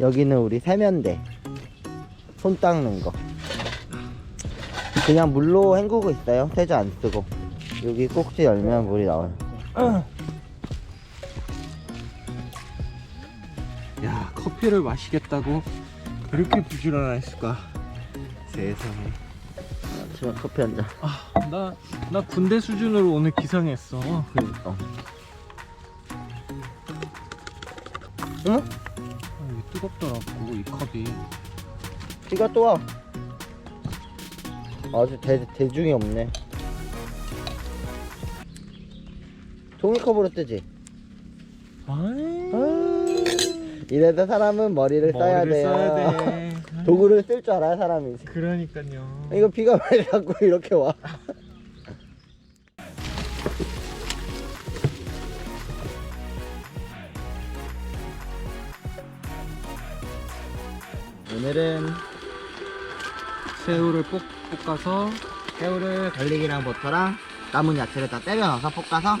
여기는 우리 세면대. 손 닦는 거. 그냥 물로 헹구고 있어요. 세제 안 쓰고. 여기 꼭지 열면 물이 나와요. 야 커피를 마시겠다고 이렇게 부지런할 수가 세상에 아침에 커피 한 잔. 나, 나 군대 수준으로 오늘 기상했어 그니까. 응? 아, 뜨겁더라고 이 컵이 비가 또 와. 아주 대, 대중이 없네. 종이컵으로 뜨지? 아이 이래서 사람은 머리를, 써야 머리를 돼요. 써야 돼 도구를 쓸 줄 알아야 사람이. 그러니까요 이거 비가 왜 자꾸 이렇게 와? 오늘은 새우를 볶, 볶아서 새우를 갈릭이랑 버터랑 남은 야채를 다 때려 넣어서 볶아서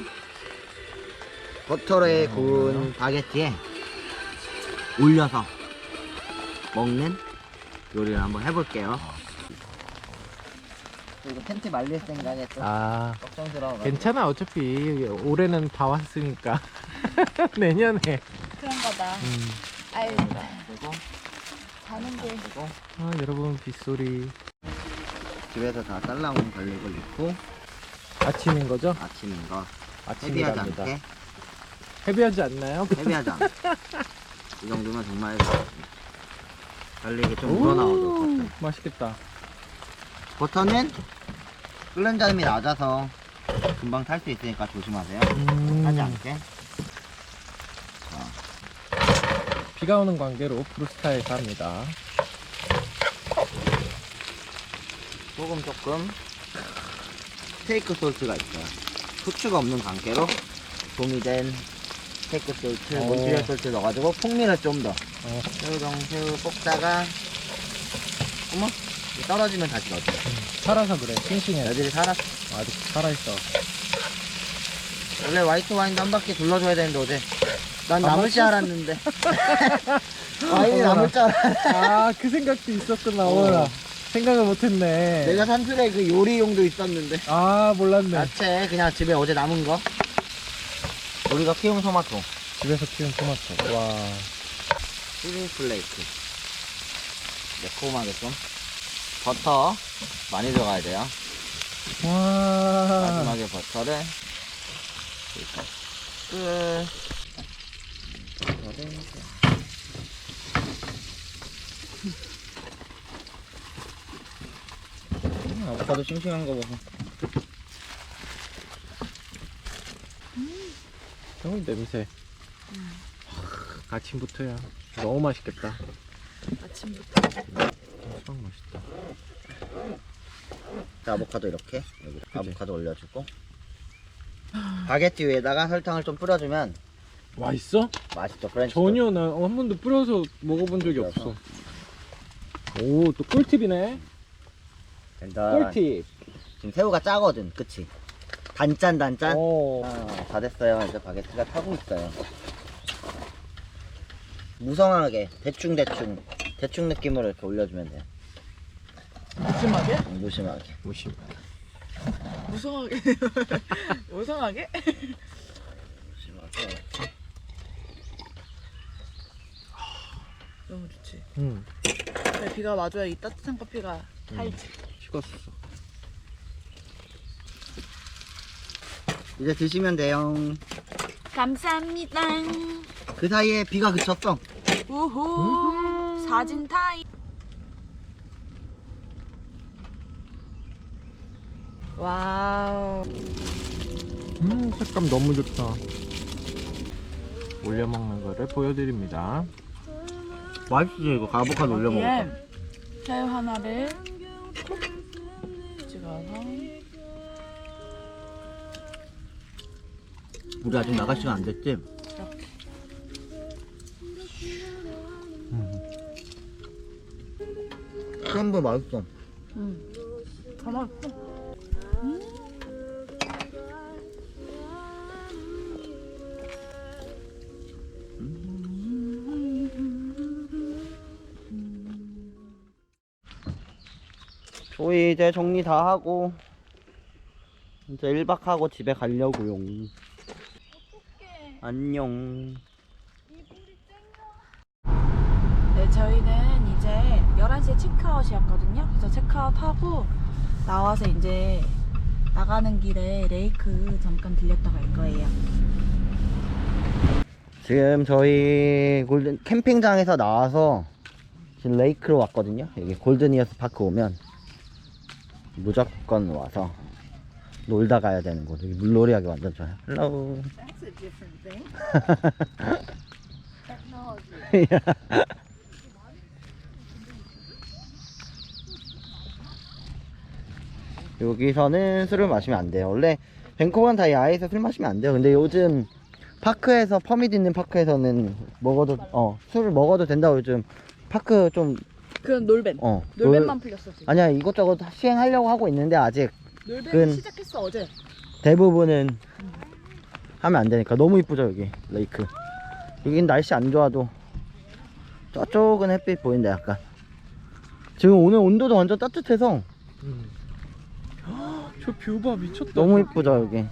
버터에 구운 바게트에 올려서 먹는 요리를 한번 해볼게요. 이거 텐트 말릴 생각에 좀 아 걱정스러워. 괜찮아 어차피 올해는 다 왔으니까 내년에 그런 거다. 음. 아유, 그리고 자는 게 그리고 아 여러분 빗소리 집에서 다 잘라온 갈릭을 넣고 아침인 거죠? 아침인 거 헤비하지 아침이랍니다 않게 헤비하지 않나요? 헤비하지 않게 이 정도면 정말 갈릭이 좀 오, 우러나오죠. 맛있겠다 버터는 끓는 점이 낮아서 금방 탈 수 있으니까 조심하세요. 음, 타지 않게. 비가 오는 관계로 브루스타에서 합니다 소금 조금. 스테이크 소스가 있어요. 후추가 없는 관계로 도미된 스테이크 소스, 오. 몬트리올 소스 넣어가지고 풍미를 좀 더. 어, 새우 정 새우 볶다가 어머 이거 떨어지면 다시 넣어줘. 살아서 그래 싱싱해 애들이 살았어. 아직 살아있어 원래 화이트 와인도 한 바퀴 둘러줘야 되는데 어제 난안 남을 줄? 알았는데. 어머나. 남을 줄 알았는데 아그 생각도 있었구나 어머나. 생각을 못했네. 내가 산출에 그 요리용도 있었는데. 아 몰랐네. 야채 그냥 집에 어제 남은 거. 우리가 키운 토마토. 집에서 키운 토마토. 와. 칠리 플레이크 매콤하게 좀 버터 많이 들어가야 돼요. 와. 마지막에 버터를 이렇게 끝 버터를 음, 아보카도 싱싱한 거 보소 어, 냄새. 하, 아침부터야. 너무 맛있겠다. 아침부터. 수박 맛있다. 자, 아보카도 이렇게 여기 아보카도 올려주고 바게트 위에다가 설탕을 좀 뿌려주면 와 있어? 맛있죠 프렌치 전혀 나 한 번도 뿌려서 먹어본 적이 없어. 오, 또 꿀팁이네. 일단 꿀팁. 지금 새우가 짜거든 그치 단짠 단짠 오. 아, 다 됐어요 이제 바게트가 타고 있어요 무성하게 대충 대충 대충 느낌으로 이렇게 올려주면 돼요 무심하게? 음, 무심하게 무심. 무성하게. 무성하게? 무심하게 너무 좋지. 응. 그래, 비가 와줘야 이 따뜻한 커피가 살지. 식었어. 이제 드시면 돼요 감사합니다. 그 사이에 비가 그쳤어 우후. 사진 타임. 와우. 음, 색감 너무 좋다. 올려 먹는 거를 보여드립니다. 맛있지 이거 아보카도 올려 먹어 여기에 새우 하나를 콕 찍어서 우리 아직 나갈 시간 안 됐지? 이렇게. 크럼블 맛있어 음. 다 맛있어. 저희 이제 정리 다 하고 이제 1박 하고 집에 가려고요. 안녕. 네, 저희는 이제 11시에 체크아웃이었거든요. 그래서 체크아웃하고 나와서 이제 나가는 길에 레이크 잠깐 들렸다 갈 거예요. 지금 저희 골든 캠핑장에서 나와서 지금 레이크로 왔거든요. 여기 골든 이어스 파크 오면 무조건 와서 놀다 가야 되는 곳. 여기 물놀이 하기 완전 좋아요. 헬로. That's a different thing. 여기서는 술을 마시면 안 돼요. 원래 밴쿠버는 다 야외에서 술 마시면 안 돼요. 근데 요즘 파크에서 퍼밋 있는 파크에서는 먹어도 어 술을 먹어도 된다고 요즘 파크 좀 그건 놀벤. 어. 놀벤만 풀렸어 지금. 아니야 이것저것 시행하려고 하고 있는데 아직 놀벤 그건- 시작했어 어제. 대부분은 하면 안 되니까 너무 이쁘죠 여기 레이크. 여긴 날씨 안 좋아도 저쪽은 햇빛 보인다 약간. 지금 오늘 온도도 완전 따뜻해서 저 뷰 봐 미쳤다. 너무 이쁘죠 여기.